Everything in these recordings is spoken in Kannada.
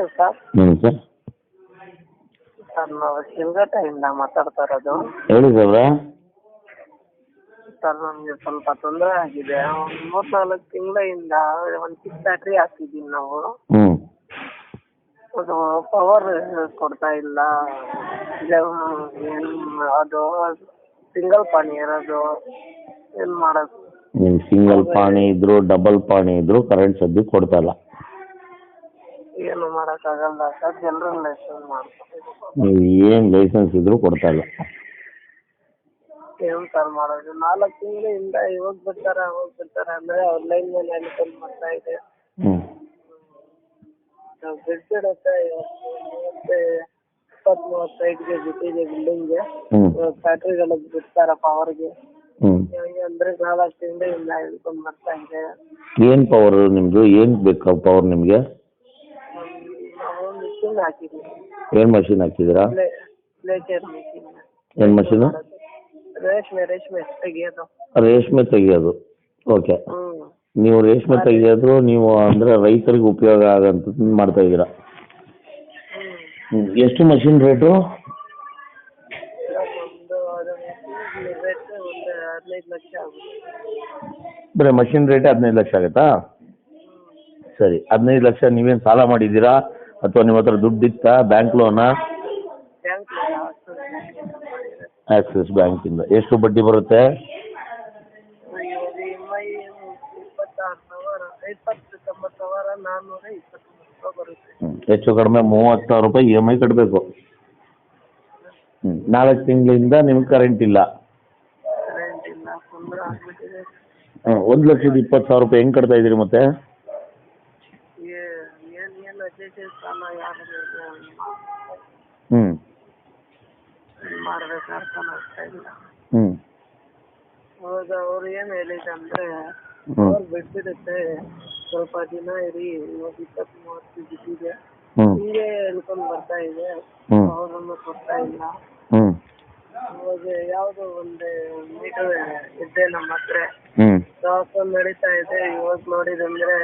ನಮಸ್ತೆ ಸರ್. ಹೇಳಿ ಸರ್. ಸರ್ ನಾವು ಇಂದ ಮಾತಾಡ್ತಾ ಇರೋದು. ಹೇಳಿ ಸರ್. ಸರ್ ನಮಗೆ ಸ್ವಲ್ಪ ತೊಂದರೆ ಆಗಿದೆ. ಒಂದು ಮೂರು ನಾಲ್ಕು ತಿಂಗಳಿಂದ ಒಂದು ಚಿಕ್ಕ ಬ್ಯಾಟ್ರಿ ಹಾಕಿದ್ದೀವಿ ನಾವು. ಹ್ಞೂ ಅದು ಪವರ್ ಕೊಡ್ತಾ ಇಲ್ಲ. ಏನು ಅದು ಸಿಂಗಲ್ ಪಾನಿ ಇರೋದು. ಏನು ಮಾಡೋದು? ನೀವು ಸಿಂಗಲ್ ಪಾಣಿ ಇದ್ರು ಡಬಲ್ ಪಾಣಿ ಇದ್ರು ಕರೆಂಟ್ ಸದ್ಯಕ್ಕೆ ಕೊಡ್ತಾ ಇಲ್ಲ. ಏನು ಮಾಡೋಕ್ಕಾಗಲ್ಲ ಸರ್ ಜನರಲ್ ಲೈಸೆನ್ಸ್ ಮಾಡ್ಕೊಬೇಕು ನೀವು ಏನು ಲೈಸೆನ್ಸ್ ಇದ್ರೂ ಕೊಡ್ತಾ ಇಲ್ಲ. ಏನು ಸರ್ ಮಾಡೋದು? ನಾಲ್ಕು ತಿಂಗಳಿಂದ ಇವಾಗ ಬಿಡ್ತಾರೆ ಅವಾಗ ಬಿಡ್ತಾರೆ ಅಂದರೆ ಅವ್ರ ಲೈನ್ ಮೇಲೆ ಅನುಕೂಲ ಮಾಡ್ತಾ ಇದೆ. ಹ್ಞೂ ನಾವು ಬಿಡ್ಬಿಡುತ್ತೆ ಮತ್ತೆ ಇಪ್ಪತ್ತು ಮೂವತ್ತೈದುಗೆ ಬಿಟ್ಟಿದೆ ಬಿಲ್ಡಿಂಗ್ಗೆ ಹ್ಞೂ ಫ್ಯಾಕ್ಟ್ರಿಗಳಿಗೆ ಬಿಡ್ತಾರೆ ಪವರ್ಗೆ ಹ್ಞೂ ಅಂದರೆ ನಾಲ್ಕು ತಿಂಗಳಿಂದ ಹಿಡ್ಕೊಂಡು ಬರ್ತಾ ಇದೆ. ಏನು ಪವರ್ ನಿಮ್ಮದು ಏನು ಬೇಕು ಪವರ್ ನಿಮಗೆ? ಮಿಷಿನ್ ಹಾಕಿದ್ದೀನಿ. ಏನು ಮಷಿನ್ ಹಾಕಿದ್ದೀರಾ? ಲೇಚರ್ ಮಷಿನ್ ಏನು ಮಷೀನು ರೇಷ್ಮೆ ರೇಷ್ಮೆ ತೆಗಿಯೋದು. ರೇಷ್ಮೆ ತೆಗಿಯೋದು. ಓಕೆ ನೀವು ರೇಷ್ಮೆ ತೆಗಿಯೋದು ನೀವು ಅಂದ್ರೆ ರೈತರಿಗೆ ಉಪಯೋಗ ಆಗಂತ ಮಾಡ್ತಾ ಇದ್ದೀರಾ? ಎಷ್ಟು ಮಷಿನ್ ರೇಟು ಒಂದು ಅದು ಮಿಷಿನ್ ರೇಟ್ ಒಂದು ಹದಿನೈದು ಲಕ್ಷ ಆಗುತ್ತೆ. ಬರೀ ಮಷಿನ್ ರೇಟ್ ಹದಿನೈದು ಲಕ್ಷ ಆಗುತ್ತಾ? ಸರಿ ಹದಿನೈದು ಲಕ್ಷ ನೀವೇನು ಸಾಲ ಮಾಡಿದ್ದೀರಾ? ಅಥವಾ ನಿಮ್ಮ ಹತ್ರ ದುಡ್ಡು ಇತ್ತಾ? ಬ್ಯಾಂಕ್ ಲೋನಾ ಬ್ಯಾಂಕ್ ಆಕ್ಸಿಸ್ ಬ್ಯಾಂಕಿಂದ ಎಷ್ಟು ಬಡ್ಡಿ ಬರುತ್ತೆ? ಹೆಚ್ಚು ಕಡಿಮೆ ಮೂವತ್ತು ಸಾವಿರ ರೂಪಾಯಿ ಇ ಎಂ ಐ ಕಟ್ಟಬೇಕು ಹ್ಞೂ ನಾಲ್ಕು ತಿಂಗಳಿಂದ ನಿಮ್ಗೆ ಕರೆಂಟ್ ಇಲ್ಲ. ಹ್ಞೂ ಒಂದು ಲಕ್ಷದ ಇಪ್ಪತ್ತು ಸಾವಿರ ರೂಪಾಯಿ ಹೆಂಗೆ ಕಟ್ತಾ ಇದ್ದೀರಿ ಮತ್ತೆ? ಯಾರು ಹ್ಞೂ ಮಾಡ್ಬೇಕು ಅರ್ಥ ಇಲ್ಲ ಅವಾಗ ಅವ್ರು ಏನು ಹೇಳಿದಂದ್ರೆ ಅವ್ರು ಸ್ವಲ್ಪ ದಿನ ಇರಿ ಇವಾಗ ಇಪ್ಪತ್ತು ಮೂವತ್ತು ಹ್ಞೂ ಹಿಂಗೆ ಹೇಳ್ಕೊಂಡು ಬರ್ತಾ ಇದೆ. ಅವರನ್ನು ಕೊಡ್ತಾ ಇಲ್ಲ. ಅವಾಗ ಯಾವುದೋ ಒಂದು ಮೀಟರ್ ಇದೆ ನಮ್ಮ ಹತ್ರ. ಸ್ಟಾಕ್ ನಡೀತಾ ಇದೆ. ಇವಾಗ ನೋಡಿದಂದ್ರೆ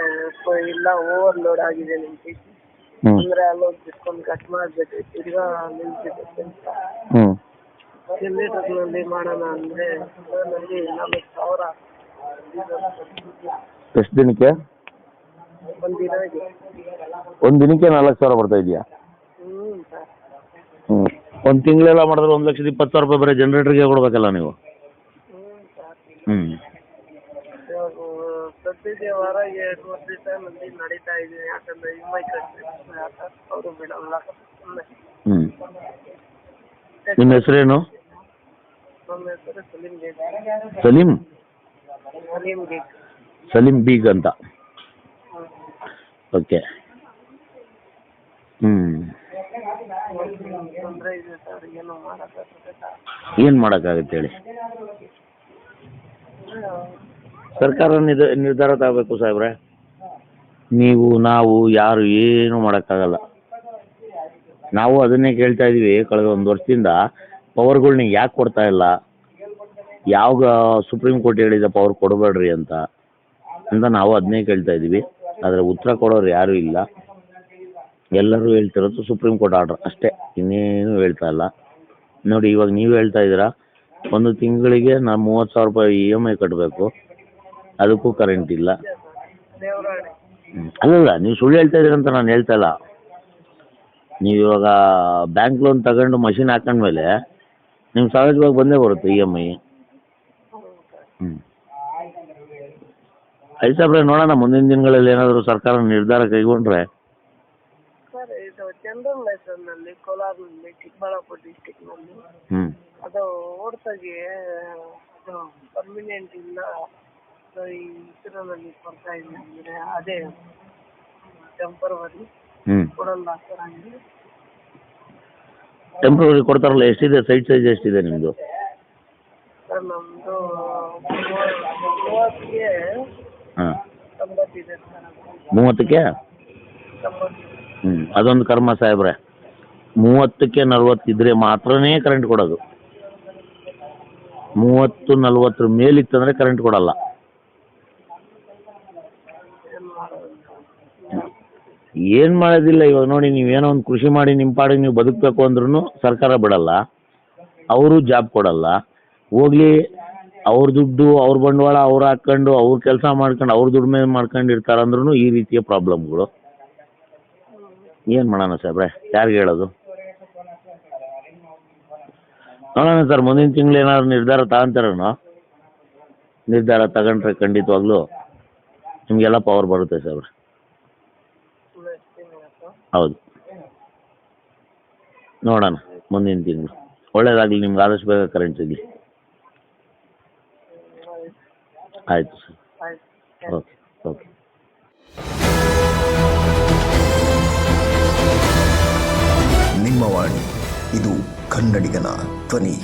ಇಲ್ಲ ಓವರ್ಲೋಡ್ ಆಗಿದೆ ನಿಮ್ ಹ್ಞೂ ಅಂದ್ರೆ ಡಿಸ್ಕೌಂಟ್ ಕಟ್ ತಿರ್ಗಾ ಹ್ಞೂ ಮಾಡೋಣ ಅಂದ್ರೆ ಸಾವಿರ. ಎಷ್ಟು ದಿನಕ್ಕೆ? ಒಂದು ದಿನಕ್ಕೆ. ಒಂದು ದಿನಕ್ಕೆ ನಾಲ್ಕು ಸಾವಿರ ಬರ್ತಾ ಇದೆಯಾ? ಹ್ಞೂ ಸರ್. ಹ್ಞೂ ಒಂದು ತಿಂಗಳೆಲ್ಲ ಮಾಡಿದ್ರೆ ಒಂದು ಲಕ್ಷದ ಇಪ್ಪತ್ತು ಸಾವಿರ ರೂಪಾಯಿ ಬರೀ ಜನರೇಟರ್ಗೆ ಕೊಡ್ಬೇಕಲ್ಲ ನೀವು? ಹ್ಞೂ ಸರ್. ಹ್ಞೂ ಸದ್ಯಕ್ಕೆ ವಾರ ಎರಡು ಮೂರು ದಿವಸ ಮಂದಿ ನಡೀತಾ ಇದೆ. ಯಾಕಂದ್ರೆ ಇ ಎಂ ಐ ಕಟ್ಟಬೇಕು ಯಾಕಂದ್ರೆ ಅವರು ಬಿಡಲ್ಲ. ಸುಮ್ಮನೆ ನಿಮ್ಮ ಹೆಸರೇನು ನಮ್ಮ ಹೆಸರು ಸಲೀಂ ಗೇಟ್ ಸಲೀಂ? ಸಲೀಂ ಗೇಟ್ ಸಲೀಂ ಬೀಗ್ ಅಂತ. ಓಕೆ. ಹ್ಮ್. ತೊಂದರೆ ಇದೆ ಸರ್ ಏನು ಏನು ಮಾಡೋಕ್ಕಾಗುತ್ತೆ ಹೇಳಿ? ಸರ್ಕಾರ ನಿರ್ಧಾರ ತಗೋಬೇಕು ಸಾಹೇಬ್ರೆ. ನೀವು, ನಾವು, ಯಾರು ಏನು ಮಾಡೋಕ್ಕಾಗಲ್ಲ. ನಾವು ಅದನ್ನೇ ಕೇಳ್ತಾ ಇದೀವಿ ಕಳೆದ ಒಂದು ವರ್ಷದಿಂದ. ಪವರ್ಗಳ್ನ ಯಾಕೆ ಕೊಡ್ತಾ ಇಲ್ಲ? ಯಾವ ಸುಪ್ರೀಂ ಕೋರ್ಟ್ ಹೇಳಿದ ಪವರ್ ಕೊಡಬೇಡ್ರಿ ಅಂತ. ಅಂತ ನಾವು ಅದನ್ನೇ ಕೇಳ್ತಾ ಇದ್ದೀವಿ. ಆದರೆ ಉತ್ತರ ಕೊಡೋರು ಯಾರೂ ಇಲ್ಲ. ಎಲ್ಲರೂ ಹೇಳ್ತಿರೋದು ಸುಪ್ರೀಂ ಕೋರ್ಟ್ ಆರ್ಡ್ರ್. ಅಷ್ಟೇ. ಇನ್ನೇನು ಹೇಳ್ತಾ ಇಲ್ಲ. ನೋಡಿ, ಇವಾಗ ನೀವು ಹೇಳ್ತಾ ಇದ್ದೀರಾ, ಒಂದು ತಿಂಗಳಿಗೆ ನಾನು ಮೂವತ್ತು ಸಾವಿರ ರೂಪಾಯಿ ಇ ಎಂ ಐ ಕಟ್ಟಬೇಕು ಅದಕ್ಕೂ ಕರೆಂಟ್ ಇಲ್ಲ. ಅಲ್ಲಲ್ಲ ನೀವು ಸುಳ್ಳು ಹೇಳ್ತಾ ಇದ್ದೀರಂತ ನಾನು ಹೇಳ್ತಾ ಇಲ್ಲ. ನೀವು ಇವಾಗ ಬ್ಯಾಂಕ್ ಲೋನ್ ತಗೊಂಡು ಮಷಿನ್ ಹಾಕೊಂಡ್ಮೇಲೆ ನಿಮ್ಗೆ ಸಹಜವಾಗಿ ಬಂದೇ ಬರುತ್ತೆ ಇ ಎಂ ಐ ಹ್ಞೂ ಐದು ಸಾಬ್ರೆ ನೋಡೋಣ. ಮುಂದಿನ ದಿನಗಳಲ್ಲಿ ಏನಾದರೂ ಸರ್ಕಾರ ನಿರ್ಧಾರ ಕೈಗೊಂಡ್ರೆ. ಸರ್ ಇದು ಜನರಲ್ ಲೈಸನ್ನಲ್ಲಿ ಕೋಲಾರ್ನಲ್ಲಿ ಚಿಕ್ಕಬಳ್ಳಾಪುರ ಡಿಸ್ಟಿಕ್ನಲ್ಲಿ ಹ್ಞೂ ಅದು ಪರ್ಮಿನೆಂಟ್ ಇಲ್ಲ. ಈ ಇದರಲ್ಲಿ ಕೊಡ್ತಾ ಇದೆ ಅಂದ್ರೆ ಅದೇ ಟೆಂಪರವರಿ ಕೊಡಲ್ಲ ಸರ್ ಹಂಗೆ ಟೆಂಪ್ರವರಿ ಕೊಡ್ತಾರಲ್ಲ ಎಷ್ಟಿದೆ? ಸೈಟ್ ಸೈಜ್ ಎಷ್ಟಿದೆ ನಿಮ್ದು? ಸರ್ ನಮ್ದು ಮೂವತ್ತಿಗೆ ಹಾಂ. ತೊಂಬತ್ತಿದೆ ಸರ್. ಮೂವತ್ತಕ್ಕೆ? ಹ್ಮ್. ಹ್ಞೂ ಅದೊಂದು ಕರ್ಮ ಸಾಹೇಬ್ರೆ. ಮೂವತ್ತಕ್ಕೆ ನಲ್ವತ್ತಿದ್ರೆ ಮಾತ್ರನೇ ಕರೆಂಟ್ ಕೊಡೋದು. ಮೂವತ್ತು ನಲ್ವತ್ತರ ಮೇಲಿತ್ತಂದರೆ ಕರೆಂಟ್ ಕೊಡಲ್ಲ. ಏನು ಮಾಡೋದು ಏನು ಮಾಡೋದಿಲ್ಲ, ಇವಾಗ ನೋಡಿ ನೀವೇನೋ ಒಂದು ಕೃಷಿ ಮಾಡಿ ನಿಮ್ಮ ಪಾಡಿಗೆ ನೀವು ಬದುಕಬೇಕು ಅಂದ್ರೂ ಸರ್ಕಾರ ಬಿಡಲ್ಲ, ಅವರು ಜಾಬ್ ಕೊಡಲ್ಲ. ಹೋಗ್ಲಿ, ಅವ್ರ ದುಡ್ಡು, ಅವ್ರ ಬಂಡವಾಳ ಅವ್ರು ಹಾಕ್ಕೊಂಡು, ಅವ್ರ ಕೆಲಸ ಮಾಡ್ಕೊಂಡು, ಅವ್ರ ದುಡಿಮೆ ಮಾಡ್ಕೊಂಡು ಇರ್ತಾರಂದ್ರೂ ಈ ರೀತಿಯ ಪ್ರಾಬ್ಲಮ್ಗಳು. ಏನು ಮಾಡೋಣ ಸಾಹೇಬ್ರೆ, ಯಾರಿಗೆ ಹೇಳೋದು? ನೋಡೋಣ ಸರ್, ಮುಂದಿನ ತಿಂಗಳು ಏನಾದ್ರು ನಿರ್ಧಾರ ತಗೊಂತಾರೇನೋ? ನಿರ್ಧಾರ ತಗೊಂಡ್ರೆ ಖಂಡಿತವಾಗ್ಲೂ ನಿಮಗೆಲ್ಲ ಪವರ್ ಬರುತ್ತೆ ಸರ್ ಹೌದು. ನೋಡೋಣ ಮುಂದಿನ ತಿಂಗಳು. ಒಳ್ಳೇದಾಗಲಿ, ನಿಮ್ಗೆ ಆದಷ್ಟು ಬೇಗ ಕರೆಂಟ್ ಸಿಗಲಿ. ಆಯಿತು ಸರ್ ಓಕೆ ಓಕೆ ನಿಮ್ಮ ವಾಣಿ, ಇದು ಕನ್ನಡಿಗನ ಧ್ವನಿ.